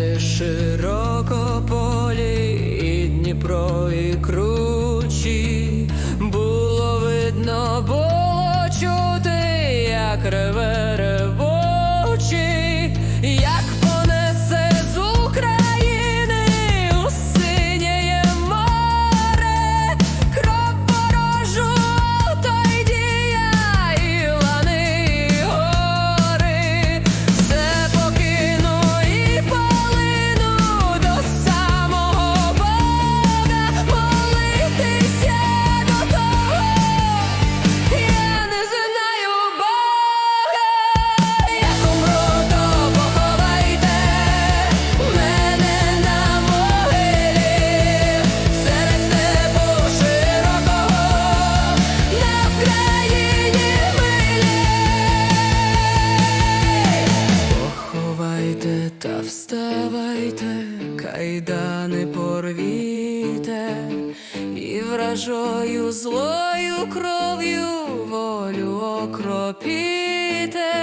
Вони широко полі і Дніпро і кручі, було видно, було чути, як реве. Вставайте, кайдани порвіте, і вражою злою кров'ю волю окропіте,